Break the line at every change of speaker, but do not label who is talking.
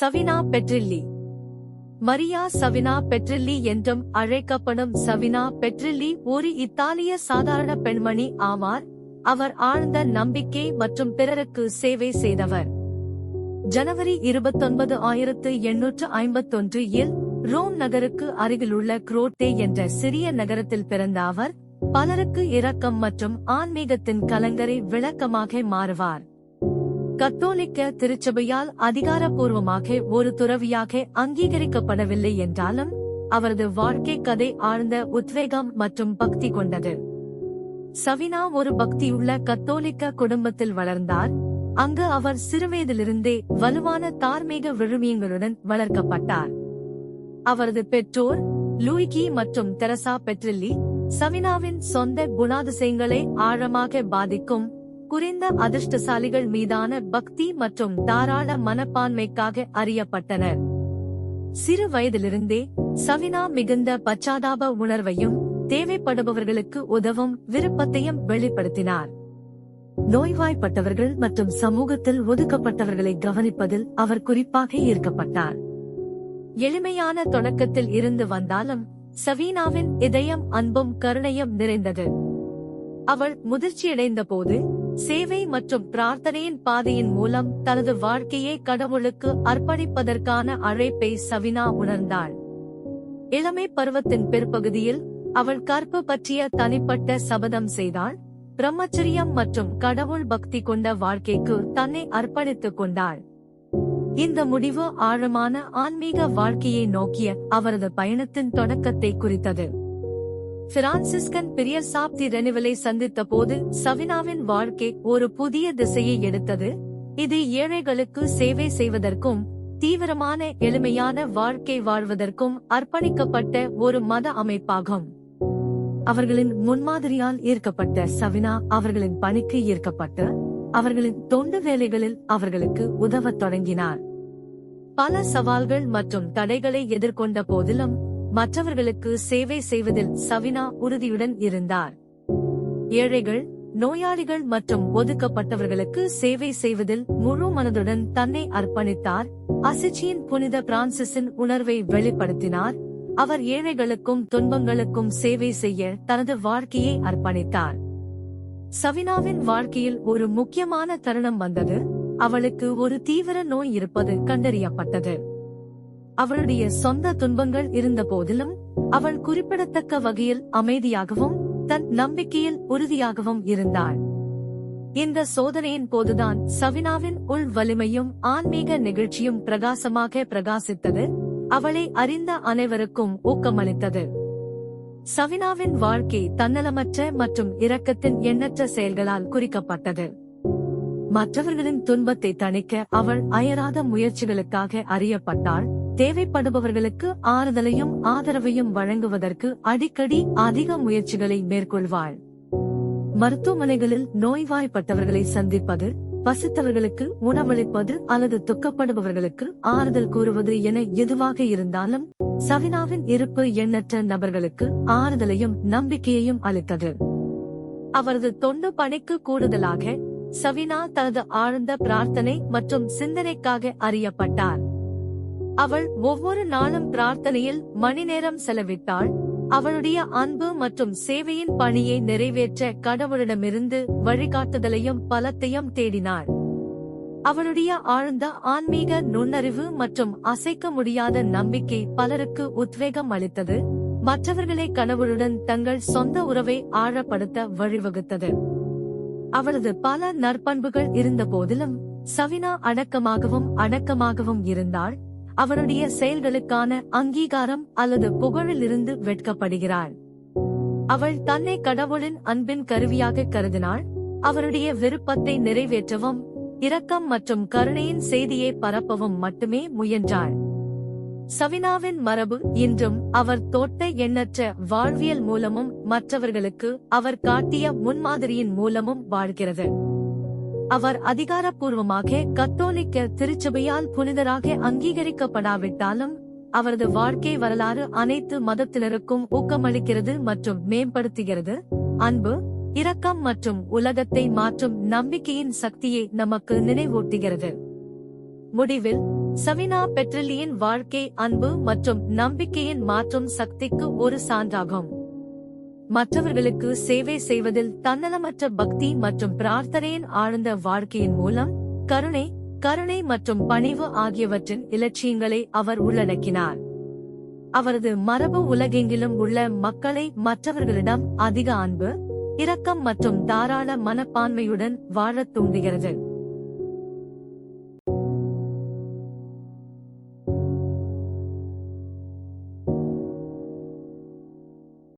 சவினா பெட்ரில்லி. மரியா சவினா பெட்ரில்லி என்றும் அழைக்கப்படும் சவினா பெட்ரில்லி ஒரு இத்தாலிய சாதாரண பெண்மணி ஆவார். அவர் ஆழ்ந்த நம்பிக்கை மற்றும் பிறருக்கு சேவை செய்தவர். ஜனவரி இருபத்தொன்பது ஆயிரத்து எண்ணூற்று ஐம்பத்தொன்று இல் ரோம் நகருக்கு அருகிலுள்ள குரோட்டே என்ற சிறிய நகரத்தில் பிறந்த அவர் பலருக்கு இரக்கம் மற்றும் ஆன்மீகத்தின் கலங்கரை விளக்கமாக மாறுவார். கத்தோலிக்க திருச்சபையால் அதிகாரப்பூர்வமாக ஒரு துறவியாக அங்கீகரிக்கப்படவில்லை என்றாலும் அவரது வாழ்க்கை கதை ஆழ்ந்த உத்வேகம் மற்றும் பக்தி கொண்டது. சவினா ஒரு பக்தியுள்ள கத்தோலிக்க குடும்பத்தில் வளர்ந்தார். அங்கு அவர் சிறுவயதிலிருந்தே வலுவான தார்மீக விழுமியங்களுடன் வளர்க்கப்பட்டார். அவரது பெற்றோர் லூயிகி மற்றும் தெரசா பெட்ரில்லி சவினாவின் சொந்த குணாதிசயங்களை ஆழமாக பாதிக்கும் குறைந்த அதிர்ஷ்டசாலிகள் மீதான பக்தி மற்றும் தாராள மனப்பான்மைக்காக அறியப்பட்டனர். சிறு வயதிலிருந்தே சவினா மிகுந்த பச்சாதாப உணர்வையும் தேவைப்படுபவர்களுக்கு உதவும் விருப்பத்தையும் வெளிப்படுத்தினார். நோய்வாய்ப்பட்டவர்கள் மற்றும் சமூகத்தில் ஒதுக்கப்பட்டவர்களை கவனிப்பதில் அவர் குறிப்பாக ஈர்க்கப்பட்டார். எளிமையான தொடக்கத்தில் இருந்து வந்தாலும் சவீனாவின் இதயம் அன்பும் கருணையும் நிறைந்தது. அவள் முதிர்ச்சியடைந்த போது சேவை மற்றும் பிரார்த்தனையின் பாதையின் மூலம் தனது வாழ்க்கையை கடவுளுக்கு அர்ப்பணிப்பதற்கான அழைப்பை சவினா உணர்ந்தாள். இளமை பருவத்தின் பிற்பகுதியில் அவள் கற்பு பற்றிய தனிப்பட்ட சபதம் செய்தாள். பிரம்மச்சரியம் மற்றும் கடவுள் பக்தி கொண்ட வாழ்க்கைக்கு தன்னை அர்ப்பணித்துக் கொண்டாள். இந்த முடிவு ஆழமான ஆன்மீக வாழ்க்கையை நோக்கிய அவரது பயணத்தின் தொடக்கத்தை குறித்தது. பிரான்சிஸ்கன் பிரியர் சாப்தி ரெனிவலை சந்தித்த போது சவினாவின் வாழ்க்கை ஒரு புதிய திசையை எடுத்தது. இது ஏழைகளுக்கு சேவை செய்வதற்கும் தீவிரமான எளிமையான வாழ்க்கை வாழ்வதற்கும் அர்ப்பணிக்கப்பட்ட ஒரு மத அமைப்பாகும். அவர்களின் முன்மாதிரியால் ஈர்க்கப்பட்ட சவினா அவர்களின் பணிக்கு ஈர்க்கப்பட்டு அவர்களின் தொண்டு வேலைகளில் அவர்களுக்கு உதவத் தொடங்கினார். பல சவால்கள் மற்றும் தடைகளை எதிர்கொண்ட போதிலும் மற்றவர்களுக்கு சேவை செய்வதில் சவினா உறுதியுடன் இருந்தார். ஏழைகள் நோயாளிகள் மற்றும் ஒதுக்கப்பட்டவர்களுக்கு சேவை செய்வதில் முழு மனதுடன் தன்னை அர்ப்பணித்தார். அசிச்சியின் புனித பிரான்சிஸின் உணர்வை வெளிப்படுத்தினார். அவர் ஏழைகளுக்கும் துன்பங்களுக்கும் சேவை செய்ய தனது வாழ்க்கையை அர்ப்பணித்தார். சவினாவின் வாழ்க்கையில் ஒரு முக்கியமான தருணம் வந்தது. அவளுக்கு ஒரு தீவிர நோய் இருப்பது கண்டறியப்பட்டது. அவளுடைய சொந்த துன்பங்கள் இருந்த போதிலும் அவள் குறிப்பிடத்தக்க வகையில் அமைதியாகவும் தன் நம்பிக்கையில் உறுதியாகவும் இருந்தாள். இந்த சோதனையின் போதுதான் சவினாவின் உள் வலிமையும் ஆன்மீக நிகழ்ச்சியும் பிரகாசமாக பிரகாசித்தது அவளை அறிந்த அனைவருக்கும் ஊக்கமளித்தது. சவினாவின் வாழ்க்கை தன்னலமற்ற மற்றும் இரக்கத்தின் எண்ணற்ற செயல்களால் குறிக்கப்பட்டது. மற்றவர்களின் துன்பத்தை தணிக்க அவள் அயராத முயற்சிகளுக்காக அறியப்பட்டாள். தேவைப்படுபவர்களுக்கு ஆறுதலையும் ஆதரவையும் வழங்குவதற்கு அடிக்கடி அதிக முயற்சிகளை மேற்கொள்வாள். மருத்துவமனைகளில் நோய்வாய்ப்பட்டவர்களை சந்திப்பது பசித்தவர்களுக்கு உணவளிப்பது அல்லது துக்கப்படுபவர்களுக்கு ஆறுதல் கூறுவது என எதுவாக இருந்தாலும் சவினாவின் இருப்பு எண்ணற்ற நபர்களுக்கு ஆறுதலையும் நம்பிக்கையையும் அளித்தது. அவரது தொண்டு பணிக்கு கூடுதலாக சவினா தனது ஆழ்ந்த பிரார்த்தனை மற்றும் சிந்தனைக்காக அறியப்பட்டார். அவள் ஒவ்வொரு நாளும் பிரார்த்தனையில் மணி நேரம் செலவிட்டாள். அவளுடைய அன்பு மற்றும் சேவையின் பணியை நிறைவேற்ற கடவுளிடமிருந்து வழிகாட்டுதலையும் பலத்தையும் தேடினாள். அவளுடைய ஆழ்ந்த ஆன்மீக நுண்ணறிவு மற்றும் அசைக்க முடியாத நம்பிக்கை பலருக்கு உத்வேகம் அளித்தது. மற்றவர்களை கனவுடன் தங்கள் சொந்த உறவை ஆழப்படுத்த வழிவகுத்தது. அவளது பல நற்பண்புகள் இருந்த போதிலும் சவினா அடக்கமாகவும் அடக்கமாகவும் இருந்தாள். அவருடைய செயல்களுக்கான அங்கீகாரம் அல்லது புகழிலிருந்து வெட்கப்படுகிறாள். அவள் தன்னை கடவுளின் அன்பின் கருவியாக கருதினாள். அவருடைய விருப்பத்தை நிறைவேற்றவும் இரக்கம் மற்றும் கருணையின் செய்தியை பரப்பவும் மட்டுமே முயன்றாள். சவினாவின் மரபு இன்றும் அவர் தோட்ட எண்ணற்ற வாழ்வியல் மூலமும் மற்றவர்களுக்கு அவர் காட்டிய முன்மாதிரியின் மூலமும் வாழ்கிறது. அவர் அதிகாரப்பூர்வமாக கத்தோலிக்க திருச்சபையால் புனிதராக அங்கீகரிக்கப்படாவிட்டாலும் அவரது வாழ்க்கை வரலாறு அனைத்து மதத்தினருக்கும் ஊக்கமளிக்கிறது மற்றும் மேம்படுத்துகிறது. அன்பு இரக்கம் மற்றும் உலகத்தை மாற்றும் நம்பிக்கையின் சக்தியை நமக்கு நினைவூட்டுகிறது. முடிவில் சவினா பெட்ரலியின் வாழ்க்கை அன்பு மற்றும் நம்பிக்கையின் மாற்றும் சக்திக்கு ஒரு சான்றாகும். மற்றவர்களுக்கு சேவை செய்வதில் தன்னலமற்ற பக்தி மற்றும் பிரார்த்தனையின் ஆழ்ந்த வாழ்க்கையின் மூலம் கருணை கருணை மற்றும் பணிவு ஆகியவற்றின் இலட்சியங்களை அவர் உள்ளடக்கினார். அவரது மரபு உலகெங்கிலும் உள்ள மக்களை மற்றவர்களிடம் அதிக அன்பு இரக்கம் மற்றும் தாராள மனப்பான்மையுடன் வாழத் தூண்டுகிறது.